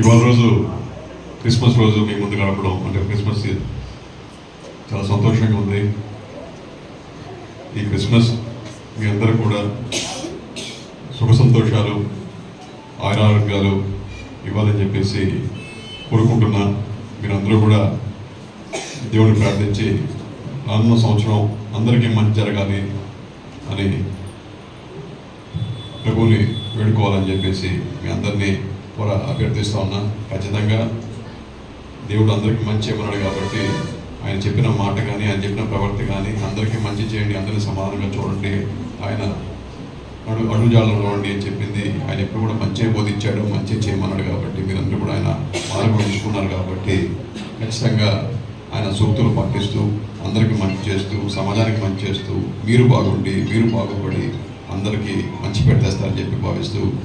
ఇవాళ రోజు క్రిస్మస్ రోజు మీ ముందు గడపడం అంటే క్రిస్మస్ చాలా సంతోషంగా ఉంది. ఈ క్రిస్మస్ మీ అందరూ కూడా సుఖ సంతోషాలు ఆయురారోగ్యాలు ఇవ్వాలని చెప్పేసి కోరుకుంటున్నా. మీరందరూ కూడా దేవుని ప్రార్థించి రానున్న సంవత్సరం అందరికీ మంచి జరగాలి అని ప్రభువుని వేడుకోవాలని చెప్పేసి మీ అందరినీ కూడా అభ్యర్థిస్తూ ఉన్నా. ఖచ్చితంగా దేవుడు అందరికీ మంచి చేయమన్నాడు కాబట్టి ఆయన చెప్పిన మాట కానీ ఆయన చెప్పిన ప్రవర్తి కానీ అందరికీ మంచి చేయండి అందరినీ సమాధానంగా చూడండి. ఆయన అడు అడుగుజాలలో ఉండి అని చెప్పింది. ఆయన ఎప్పుడు కూడా మంచి బోధించాడు మంచి చేయమన్నాడు కాబట్టి మీరందరూ కూడా ఆయన మార్గం ఎంచుకున్నారు కాబట్టి ఖచ్చితంగా ఆయన సూక్తులు పాటిస్తూ అందరికీ మంచి చేస్తూ సమాజానికి మంచి చేస్తూ మీరు బాగుండి మీరు బాగుపడి అందరికీ మంచి పెట్టేస్తారని చెప్పి భావిస్తూ